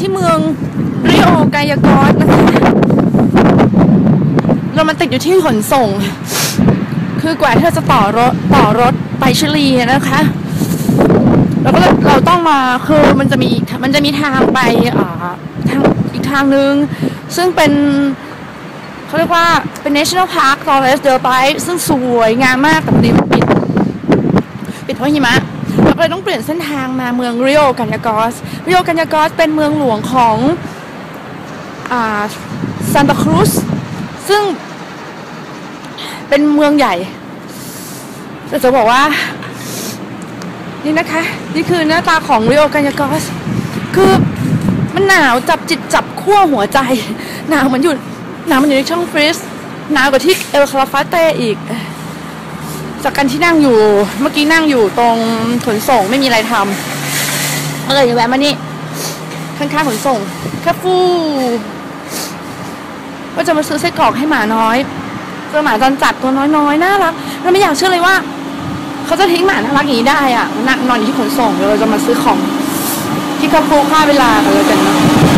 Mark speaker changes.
Speaker 1: ที่เมืองริโอกายากอสนะคะเรามันติดอยู่ที่ขนส่ง คือกว่าเราจะต่อรถต่อรถไปชิลีนะคะ แล้วก็เราต้องมาคือมันจะมีอีกมันจะมีทางไปอ่าทางอีกทางนึง ซึ่งเป็นเขาเรียกว่าเป็น national park Torres del Paine ซึ่งสวยงามมากแต่พอดีมันปิดปิด เพราะหิมะเราก็เลยต้องเปลี่ยนเส้นทางมาเมืองริโอกันยากอสริโอกันยากอสเป็นเมืองหลวงของซานตาครูซซึ่งเป็นเมืองใหญ่แต่จะบอกว่านี่นะคะ นี่คือหน้าตาของริโอกันยากอสคือมันหนาวจับจิตจับขั้วหัวใจ หนาวเหมันอยู่หนาวมันอยู่ในช่องฟรีซหนาวกว่าที่เอลคาราฟาเตอีก จากการที่นั่งอยู่ เมื่อกี้นั่งอยู่ตรงขนส่งไม่มีอะไรทำก็เลยแวะมานี่ข้างๆขนส่งแค่ฟูก็จะมาซื้อไส้กรอกให้หมาน้อยเจอหมาจรจัดตัวน้อยๆน่ารักแล้วไม่อยากเชื่อเลยว่า เขาจะทิ้งหมาน่ารักอย่างนี้ได้อะนั่งนอนอยู่ที่ขนส่งเดี๋ยวเราจะมาซื้อของที่คาฟูค่าเวลากันเลยกันเนาะ